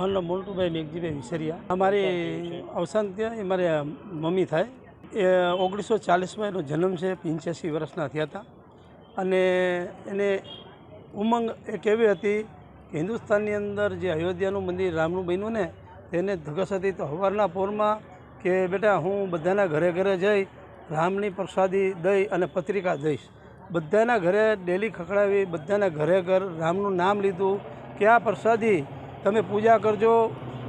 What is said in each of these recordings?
મારું નામ મોન્ટુભાઈ મેઘજીભાઈ વિસરિયા. અમારી અવસાન ત્યાં એ મારે મમ્મી થાય. એ ઓગણીસો ચાલીસમાં એનો જન્મ છે, પંચ્યાસી વર્ષના થયા હતા. અને એને ઉમંગ એક એવી હતી કે હિન્દુસ્તાનની અંદર જે અયોધ્યાનું મંદિર રામનું બન્યું ને, તેને ધગસ હતી. તો સવારના પોરમાં કે, બેટા, હું બધાના ઘરે ઘરે જઈ, રામની પ્રસાદી દઈ અને પત્રિકા દઈશ. બધાના ઘરે ડેલી ખખડાવી, બધાના ઘરે ઘર રામનું નામ લીધું. કે આ પ્રસાદી તમે પૂજા કરજો,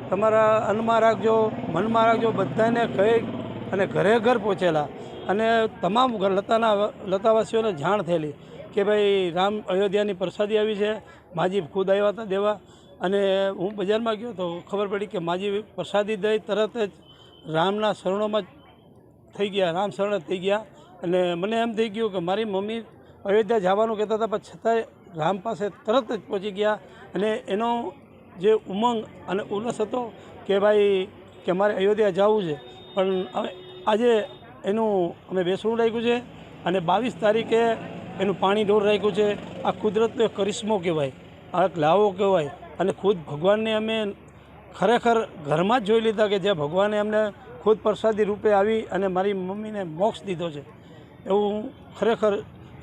તમારા અન્નમાં રાખજો, મનમાં રાખજો, બધાને કહી અને ઘરે ઘર પહોંચેલા. અને તમામ ઘર લતાના લતાવાસીઓને જાણ થયેલી કે ભાઈ રામ અયોધ્યાની પ્રસાદી આવી છે, માજી ખુદ આવ્યા હતા દેવા. અને હું બજારમાં ગયો તો ખબર પડી કે માજી પ્રસાદી દઈ તરત જ રામના શરણોમાં થઈ ગયા, રામ શરણ થઈ ગયા. અને મને એમ થઈ ગયું કે મારી મમ્મી અયોધ્યા જવાનું કહેતા હતા, પણ છતાંય રામ પાસે તરત જ પહોંચી ગયા. અને એનો જે ઉમંગ અને ઉલ્લાસ હતો કે ભાઈ, કે મારે અયોધ્યા જવું છે. પણ આજે એનું અમે બેસણું રાખ્યું છે અને બાવીસ તારીખે એનું પાણી ઢોર રાખ્યું છે. આ કુદરતનો કરિશ્મો કહેવાય, આ એક લાવો કહેવાય. અને ખુદ ભગવાનને અમે ખરેખર ઘરમાં જ જોઈ લીધા કે જે ભગવાને અમને ખુદ પ્રસાદી રૂપે આવી અને મારી મમ્મીને મોક્ષ દીધો છે. એવું ખરેખર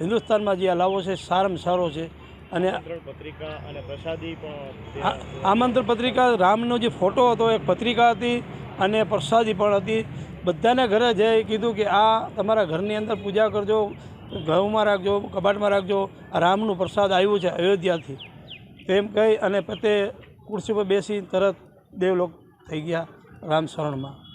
હિન્દુસ્તાનમાં જે આ લાવો છે, સારામાં સારો છે. અને આમંત્રણ પત્રિકા અને પ્રસાદી પણ આ- આમંત્રણ પત્રિકા રામનો જે ફોટો હતો એક પત્રિકા હતી અને પ્રસાદી પણ હતી. બધાને ઘરે જઈ કીધું કે આ તમારા ઘરની અંદર પૂજા કરજો ઘઉંમાં રાખજો કબાટમાં રાખજો. આ રામનું પ્રસાદ આવ્યું છે અયોધ્યાથી. તેમ કહી અને પતે ખુરશી પર બેસી તરત દેવલોક થઈ ગયા રામ શરણમાં.